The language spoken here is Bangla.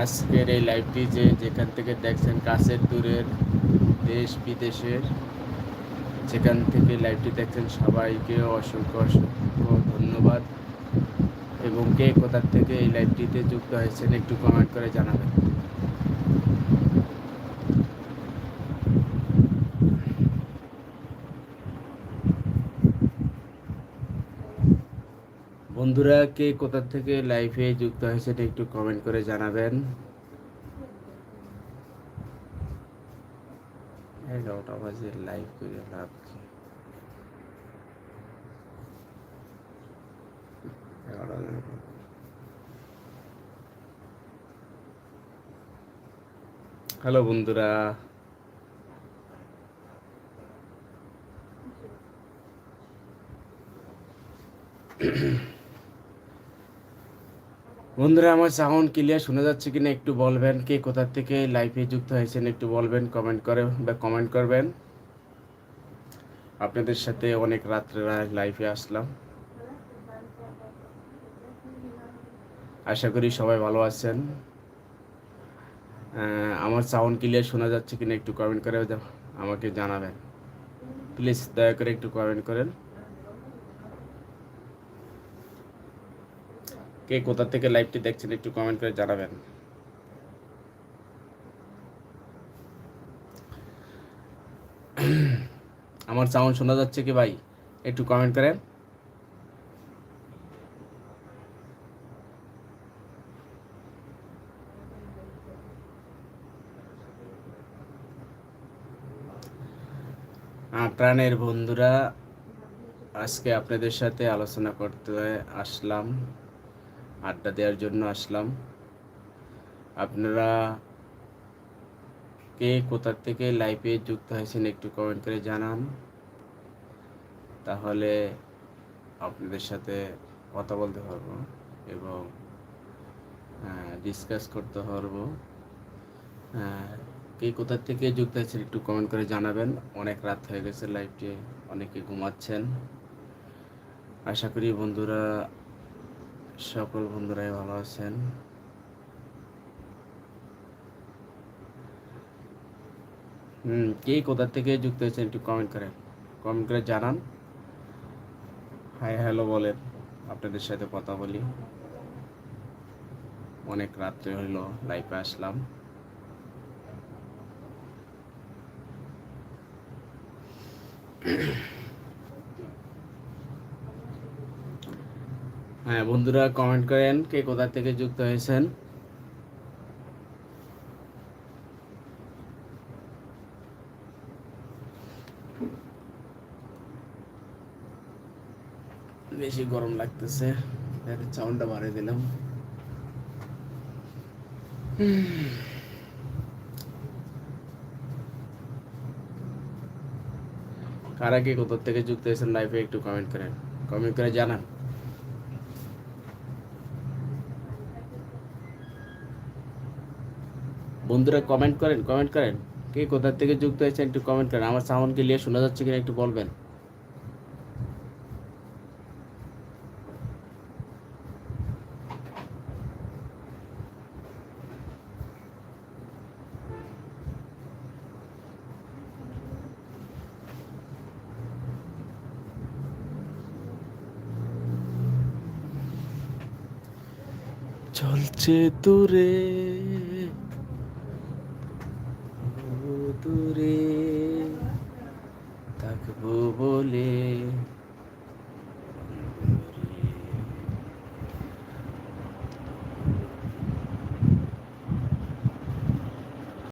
আজকের এই লাইভটি যে যেখান থেকে দেখছেন কাছের দূরের দেশ, বিদেশের, যেখান থেকে লাইভটি দেখছেন সবাইকে অসংখ্য অসংখ্য ধন্যবাদ। এবং কে কোথার থেকে এই লাইভটিতে যুক্ত হয়েছেন একটু কমেন্ট করে জানাবেন। বন্ধুরা, কে কোথা থেকে লাইভে যুক্ত হয়েছে সেটা একটু কমেন্ট করে জানাবেন। লাইভ করে লাভ কি? হ্যালো বন্ধুরা। বন্ধুরা, আমার সাউন্ড ক্লিয়ার শোনা যাচ্ছে কিনা একটু বলবেন? কে কোথা থেকে লাইভে যুক্ত হয়েছেন একটু বলবেন কমেন্ট করে বা কমেন্ট করবেন। আপনাদের সাথে অনেক রাত্রে লাইভে আসলাম। আশা করি সবাই ভালো আছেন। আমার সাউন্ড ক্লিয়ার শোনা যাচ্ছে কিনা একটু কমেন্ট করে আমাকে জানাবেন। প্লিজ দয়া করে একটু কমেন্ট করেন। কে কোথা থেকে লাইভটি দেখছেন একটু কমেন্ট করে জানাবেন। আমার সাউন্ড শোনা যাচ্ছে কি ভাই? একটু কমেন্ট করেন। প্রাণের বন্ধুরা, আজকে আপনাদের সাথে আলোচনা করতে আসলাম। আড্ডা দেওয়ার জন্য আসলাম। আপনারা কে কোথার থেকে লাইভে যুক্ত হয়েছেন একটু কমেন্ট করে জানান। তাহলে আপনাদের সাথে কথা বলতে পারব এবং ডিসকাস করতে পারব। কে কোথা থেকে যুক্ত হয়েছেন একটু কমেন্ট করে জানাবেন। অনেক রাত হয়ে গেছে লাইভটি অনেকে ঘুমাচ্ছেন। আশা করি বন্ধুরা সকল বন্ধুরাই ভালো আছেন। হুম, কে কোথা থেকে যুক্ত হয়েছেন একটু কমেন্ট করেন কমেন্ট করে জানান। হাই হ্যালো বলেন, আপনাদের সাথে কথা বলি। অনেক রাত্রে হইল লাইভে আসলাম। হ্যাঁ বন্ধুরা কমেন্ট করেন কে কোথা থেকে যুক্ত হয়েছেন। বেশি গরম লাগতেছে সাউন্ডটা বাড়িয়ে দিলাম। কারা কে কোথা থেকে যুক্ত হয়েছেন লাইফে একটু কমেন্ট করেন। কমেন্ট করে জানান। বন্ধুরা কমেন্ট করেন কমেন্ট করেন। কে কোথা থেকে যুক্ত হয়েছেন একটু কমেন্ট করেন। আমার সাউন্ড ক্লিয়ার শোনা যাচ্ছে কিনা একটু বলবেন। চলছে দূরে। দূরে থাকব